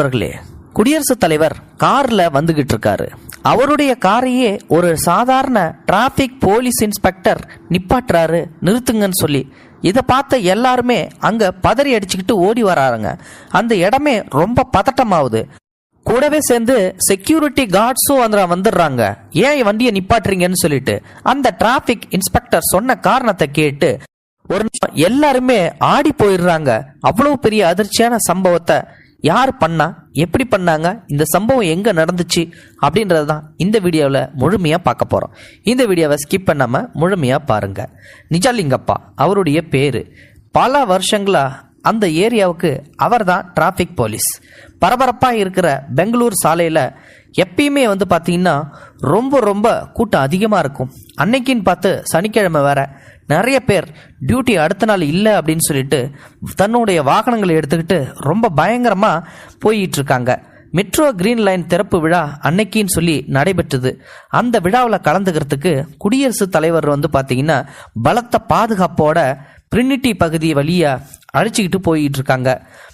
அவர்களே குடியரசுத் தலைவர் கார்ல வந்துகிட்டு இருக்காரு அவருடைய காரையே ஒரு சாதாரண டிராஃபிக் போலீஸ் இன்ஸ்பெக்டர் நிப்பாட்டுறாரு நிறுத்துங்கன்னு சொல்லி. இதை பார்த்த எல்லாருமே அங்க பதறி அடிச்சுக்கிட்டு ஓடி வராருங்க. அந்த இடமே ரொம்ப பதட்டமாகுது கூடவே சேர்ந்து செக்யூரிட்டி கார்ட்ஸும் அதில் வந்துடுறாங்க. ஏன் வண்டியை நிப்பாட்டுறீங்கன்னு சொல்லிட்டு. அந்த டிராபிக் இன்ஸ்பெக்டர் சொன்ன காரணத்தை கேட்டு ஒரு எல்லாருமே ஆடி போயிடுறாங்க. அவ்வளவு பெரிய அதிர்ச்சியான சம்பவத்தை யார் பண்ணா? எப்படி பண்ணாங்க? இந்த சம்பவம் எங்கே நடந்துச்சு? அப்படின்றது தான் இந்த வீடியோவில் முழுமையாக பார்க்க போகிறோம் இந்த வீடியோவை ஸ்கிப் பண்ணாமல் முழுமையாக பாருங்கள் நிஜாலிங்கப்பா அவருடைய பேர். பல வருஷங்களாக அந்த ஏரியாவுக்கு அவர் தான் டிராஃபிக் போலீஸ் பரபரப்பாக இருக்கிற பெங்களூர் சாலையில் எப்பயுமே வந்து பார்த்தீங்கன்னா ரொம்ப ரொம்ப கூட்டம் அதிகமாக இருக்கும். அன்னைக்குன்னு பார்த்து சனிக்கிழமை வேற நிறைய பேர் டியூட்டி அடுத்த நாள் இல்லை அப்படின்னு சொல்லிட்டு தன்னுடைய வாகனங்களை எடுத்துக்கிட்டு ரொம்ப பயங்கரமாக போயிட்டு இருக்காங்க. மெட்ரோ கிரீன் லைன் திறப்பு விழா அன்னைக்கின்னு சொல்லி நடைபெற்றது. அந்த விழாவில் கலந்துக்கிறதுக்கு குடியரசுத் தலைவர் வந்து பார்த்தீங்கன்னா பலத்த பாதுகாப்போட பிரினிட்டி பகுதி வழியாக அழிச்சிக்கிட்டு போயிட்டு இருக்காங்க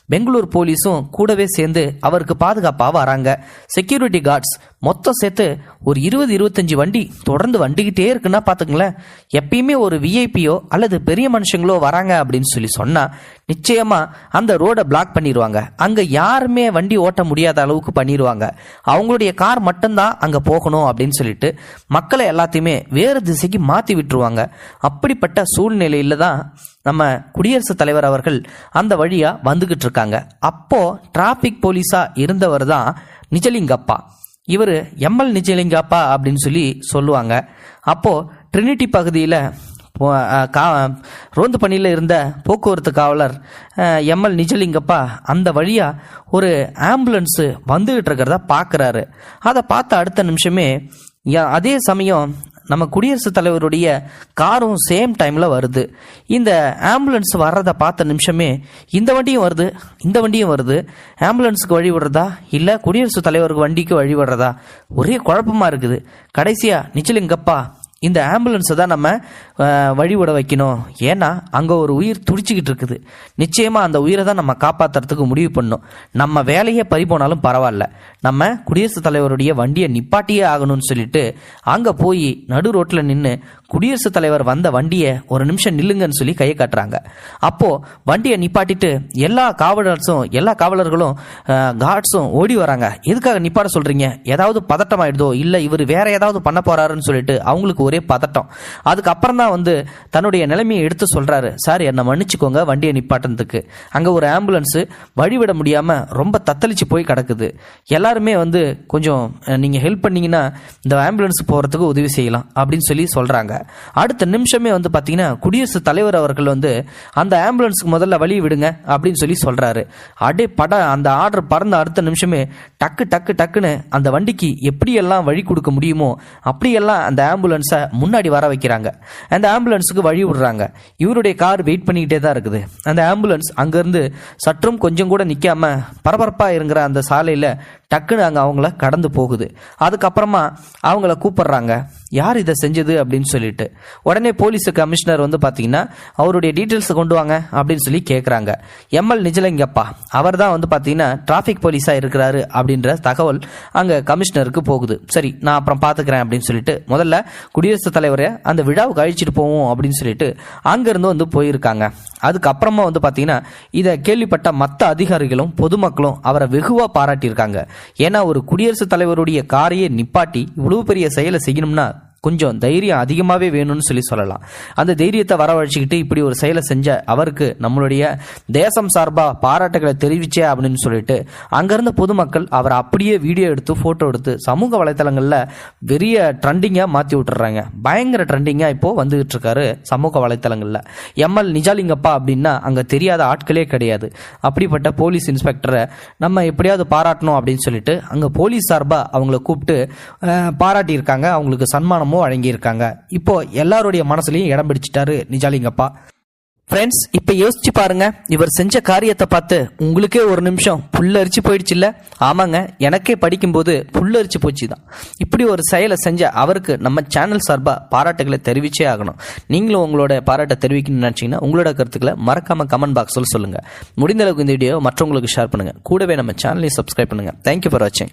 பெங்களூர் போலீஸும் கூடவே சேர்ந்து அவருக்கு பாதுகாப்பாக வராங்க. செக்யூரிட்டி கார்ட்ஸ் மொத்தம் சேர்த்து ஒரு இருபது இருபத்தஞ்சு வண்டி தொடர்ந்து வண்டிக்கிட்டே இருக்குன்னா பார்த்துங்களேன் எப்பயுமே ஒரு விஐபியோ அல்லது பெரிய மனுஷங்களோ வராங்க அப்படின்னு சொல்லி சொன்னால் நிச்சயமாக அந்த ரோடை பிளாக் பண்ணிடுவாங்க அங்கே யாருமே வண்டி ஓட்ட முடியாத அளவுக்கு பண்ணிடுவாங்க அவங்களுடைய கார் மட்டும்தான் அங்கே போகணும் அப்படின்னு சொல்லிட்டு மக்களை எல்லாத்தையுமே வேறு திசைக்கு மாற்றி விட்டுருவாங்க. அப்படிப்பட்ட சூழ்நிலையில் தான் நம்ம குடியரசுத் தலைவர் அவர்கள் அந்த வழியா வந்துகிட்டு இருக்காங்க அப்போது டிராஃபிக் போலீஸாக இருந்தவர் தான் நிஜலிங்கப்பா. இவர் எம்எல் நிஜலிங்கப்பா அப்படின்னு சொல்லி சொல்லுவாங்க. அப்போது ட்ரினிட்டி பகுதியில் கா ரோந்து பணியில் இருந்த போக்குவரத்து காவலர் எம்எல் நிஜலிங்கப்பா அந்த வழியாக ஒரு ஆம்புலன்ஸு வந்துகிட்டு இருக்கிறத பார்க்குறாரு அதை பார்த்த அடுத்த நிமிஷமே அதே சமயம் நம்ம குடியரசுத் தலைவருடைய காரும் சேம் டைமில் வருது. இந்த ஆம்புலன்ஸ் வர்றதை பார்த்த நிமிஷமே இந்த வண்டியும் வருது இந்த வண்டியும் வருது. ஆம்புலன்ஸுக்கு வழி விடுறதா? இல்லை குடியரசுத் தலைவருக்கு வண்டிக்கு வழி விடுறதா? ஒரே குழப்பமாக இருக்குது. கடைசியா நிச்சலிங்கப்பா இந்த ஆம்புலன்ஸை தான் நம்ம அஹ், வழிவிட வைக்கணும். ஏன்னா அங்கே ஒரு உயிர் துடிச்சிக்கிட்டு இருக்குது. நிச்சயமாக அந்த உயிரை தான் நம்ம காப்பாற்றுறதுக்கு முடிவு பண்ணணும் நம்ம வேலையே பறி போனாலும் பரவாயில்ல. நம்ம குடியரசுத் தலைவருடைய வண்டியை நிப்பாட்டியே ஆகணும்னு சொல்லிட்டு அங்கே போய் நடு ரோட்டில் நின்று குடியரசுத் தலைவர் வந்த வண்டியை ஒரு நிமிஷம் நில்லுங்கன்னு சொல்லி கையை காட்டுறாங்க. அப்போது வண்டியை நிப்பாட்டிட்டு எல்லா காவலர்ஸும் எல்லா காவலர்களும் கார்ட்ஸும் ஓடி வராங்க. எதுக்காக நிப்பாட சொல்கிறீங்க ஏதாவது பதட்டம் ஆயிடுதோ இல்லை இவர் வேற ஏதாவது பண்ண போறாருன்னு சொல்லிட்டு அவங்களுக்கு ஒரே பதட்டம். அதுக்கப்புறம் தான் வந்து தன்னுடைய நிலைமையை எடுத்து சொல்கிறாரு சார் என்னை மன்னிச்சுக்கோங்க வண்டியை நிப்பாட்டினதுக்கு. அங்கே ஒரு ஆம்புலன்ஸு வழிவிட முடியாமல் ரொம்ப தத்தளிச்சு போய் கிடக்குது. எல்லாருமே வந்து கொஞ்சம் நீங்கள் ஹெல்ப் பண்ணிங்கன்னா இந்த ஆம்புலன்ஸ் போகிறதுக்கு உதவி செய்யலாம் அப்படின்னு சொல்லி சொல்கிறாங்க அடுத்த நிமிஷமே வந்து பார்த்தீங்கன்னா குடியரசுத் தலைவர் அவர்கள் வந்து அந்த ஆம்புலன்ஸுக்கு முதல்ல வழி விடுங்க அப்படின்னு சொல்லி சொல்கிறாரு அடே பட அந்த ஆர்டர் பறந்த அடுத்த நிமிஷமே டக்கு டக்கு டக்குன்னு அந்த வண்டிக்கு எப்படியெல்லாம் வழி கொடுக்க முடியுமோ அப்படியெல்லாம் அந்த ஆம்புலன்ஸை முன்னாடி வர வைக்கிறாங்க. அந்த ஆம்புலன்ஸுக்கு வழி விடுறாங்க. இவருடைய கார் வெயிட் பண்ணிக்கிட்டே தான் இருக்குது. அந்த ஆம்புலன்ஸ் அங்கேருந்து சற்றும் கொஞ்சம் கூட நிற்காம பரபரப்பாக இருக்கிற அந்த சாலையில் டக்குன்னு அங்கே அவங்கள கடந்து போகுது. அதுக்கப்புறமா அவங்கள கூப்பிட்றாங்க. யார் இதை செஞ்சது அப்படின்னு சொல்லிட்டு. உடனே போலீஸ் கமிஷனர் வந்து பார்த்தீங்கன்னா அவருடைய டீட்டெயில்ஸை கொண்டு வாங்க அப்படின்னு சொல்லி கேட்குறாங்க எம்எல் நிஜலிங்கப்பா அவர் தான் வந்து பார்த்தீங்கன்னா டிராஃபிக் போலீஸாக இருக்கிறாரு அப்படின்ற தகவல் அங்கே கமிஷனருக்கு போகுது. சரி நான் அப்புறம் பார்த்துக்கிறேன் அப்படின்னு சொல்லிட்டு முதல்ல குடியரசுத் தலைவரை அந்த விழாவுக்கு அழிச்சிட்டு போவோம் அப்படின்னு சொல்லிட்டு அங்கேருந்து வந்து போயிருக்காங்க. அதுக்கப்புறமா வந்து பார்த்தீங்கன்னா இதை கேள்விப்பட்ட மற்ற அதிகாரிகளும் பொதுமக்களும் அவரை வெகுவாக பாராட்டியிருக்காங்க. ஏன்னா ஒரு குடியரசுத் தலைவருடைய காரையே நிப்பாட்டி இவ்வளவு பெரிய செயலை செய்யணும்னா கொஞ்சம் தைரியம் அதிகமாகவே வேணும்னு சொல்லி சொல்லலாம். அந்த தைரியத்தை வரவழைச்சிக்கிட்டு இப்படி ஒரு செயலை செஞ்ச அவருக்கு நம்மளுடைய தேசம் சார்பாக பாராட்டுகளை தெரிவிச்சே அப்படின்னு சொல்லிட்டு அங்கேருந்த பொதுமக்கள் அவரை அப்படியே வீடியோ எடுத்து ஃபோட்டோ எடுத்து சமூக வலைத்தளங்களில் பெரிய ட்ரெண்டிங்காக மாற்றி விட்டுறாங்க. பயங்கர ட்ரெண்டிங்காக இப்போது வந்துகிட்டு இருக்காரு சமூக வலைத்தளங்களில். எம்எல் நிஜாலிங்கப்பா அப்படின்னா அங்கே தெரியாத ஆட்களே கிடையாது. அப்படிப்பட்ட போலீஸ் இன்ஸ்பெக்டரை நம்ம எப்படியாவது பாராட்டணும் அப்படின்னு சொல்லிட்டு அங்கே போலீஸ் சார்பாக அவங்கள கூப்பிட்டு பாராட்டியிருக்காங்க. அவங்களுக்கு சன்மானமும் வழங்கியிருக்காங்க இப்போ எல்லாருடைய மனசுலையும் இடம் பிடிச்சிட்டாரு நிஜாலிங்கப்பா. ஃப்ரெண்ட்ஸ் இப்போ யோசிச்சு பாருங்க. இவர் செஞ்ச காரியத்தை பார்த்து உங்களுக்கே ஒரு நிமிஷம் புல்லரிச்சு போயிடுச்சு இல்லை? ஆமாங்க எனக்கே படிக்கும்போது புல்லரிச்சு போச்சு தான் இப்படி ஒரு செயலை செஞ்ச அவருக்கு நம்ம சேனல் சார்பாக பாராட்டுகளை தெரிவிச்சே ஆகணும். நீங்களும் உங்களோட பாராட்டை தெரிவிக்கணும்னு நினச்சிங்கன்னா உங்களோட கருத்துக்களை மறக்காமல் கமெண்ட் பாக்ஸில் சொல்லுங்கள் முடிந்த அளவுக்கு இந்த வீடியோ மற்றவங்களுக்கு ஷேர் பண்ணுங்க. கூடவே நம்ம சேனலையும் சப்ஸ்கிரைப் பண்ணுங்க. தேங்க்யூ ஃபார் வாட்சிங்